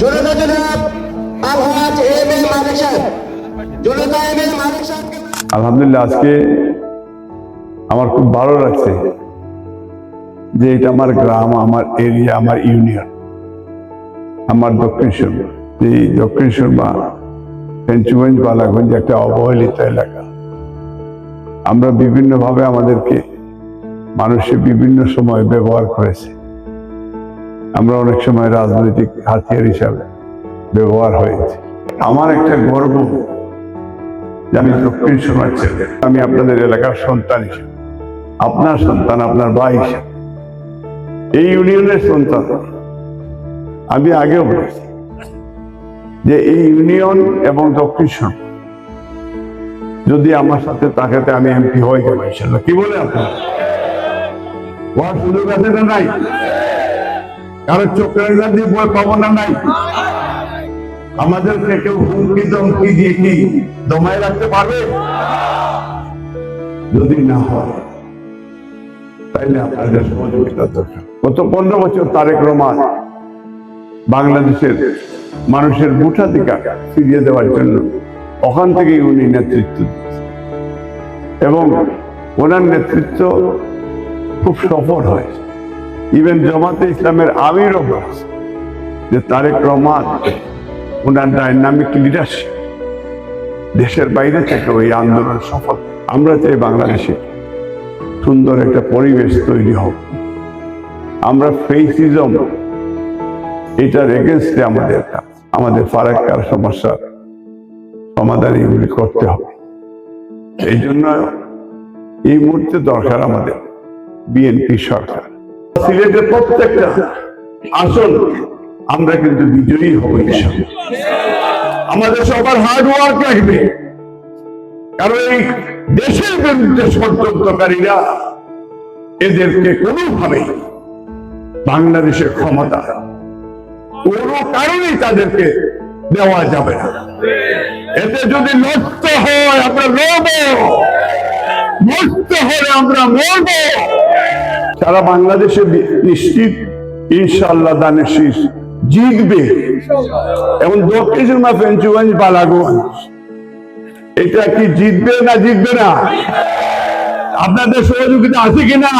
জনতা জনাব আলহাজ M A মালিক সাহেব। জনতা M A আলহামদুলিল্লাহ আজকে আমার খুব ভালো লাগছে যে এটা আমার গ্রাম, আমার এরিয়া, আমার ইউনিয়ন, আমার দক্ষিণ সুরমা এই দক্ষিণ সুরমা পেঞ্চুগঞ্জ, বালাগঞ্জ একটা অবহেলিত এলাকা। আমরা বিভিন্নভাবে আমাদেরকে মানুষে বিভিন্ন সময় ব্যবহার করেছে। আমরা অনেক সময় রাজনৈতিক হাতিয়ার হিসাবে ব্যবহার হয়েছে। আমার একটা গর্ব যে আমি দক্ষিণ সময় ছেলে আমি আপনাদের এলাকার সন্তান হিসেবে। আপনার সন্তান, আপনার ভাই। এই ইউনিয়নের সন্তান। আমি আগেও বলেছি যে এই ইউনিয়ন এবং দক্ষিণ যদি আমার সাথে তাকাতে আমি এমপি হয়ে যাব ইনশাল্লাহ কি বলে আপনার? হওয়ার সুযোগ আছে না নাই? কারও চোখের গান্ধী বই পাবো না নাই? আমাদেরকে কেউ হুমকি দমকি দিয়ে কি দমায় রাখতে পারবে? যদি না হয়। তাইলে আপনাদের সহযোগিতা দরকার গত পনেরো বছর তারেক রহমান বাংলাদেশের মানুষের ভোটাধিকার ফিরিয়ে দেওয়ার জন্য ওখান থেকেই উনি নেতৃত্ব এবং ওনার নেতৃত্ব খুব সফল হয়েছে। ইভেন জামাতে ইসলামের আমিরও বলেছে যে তারেক রহমান ওনার ডাইনামিক লিডারশিপ। দেশের বাইরে থেকে ওই আন্দোলন সফল। আমরা চাই বাংলাদেশে সুন্দর একটা পরিবেশ তৈরি হোক। আমরা ফেসিজম এটার এগেনস্টে আমাদের আমাদের ফারাক্কার সমস্যার সমাধান এগুলি করতে হবে। এই জন্য এই মুহূর্তে দরকার আমাদের বিএনপি সরকার। সিলেটের প্রত্যেকটা আসল আমরা কিন্তু বিজয়ী হব আমাদের সবার হার্ড ওয়ার্ক লাগবে। কারণ এই দেশের বিরুদ্ধে ষড়যন্ত্রকারীরা এদেরকে কোনোভাবেই বাংলাদেশের ক্ষমতা কোনো কারণেই তাদেরকে দেওয়া যাবে না। এতে যদি নষ্ট হয়, আমরা লড়ব। নষ্ট হলে আমরা মরব। সারা বাংলাদেশে নিশ্চিত ইনশাল্লাহ দানের শীষ জিতবে। এবং দক্ষিণ ফেঞ্চুগঞ্জ বালাগঞ্জ। এটা কি জিতবে না জিতবে না? আপনাদের সহযোগিতা আছে কিনা?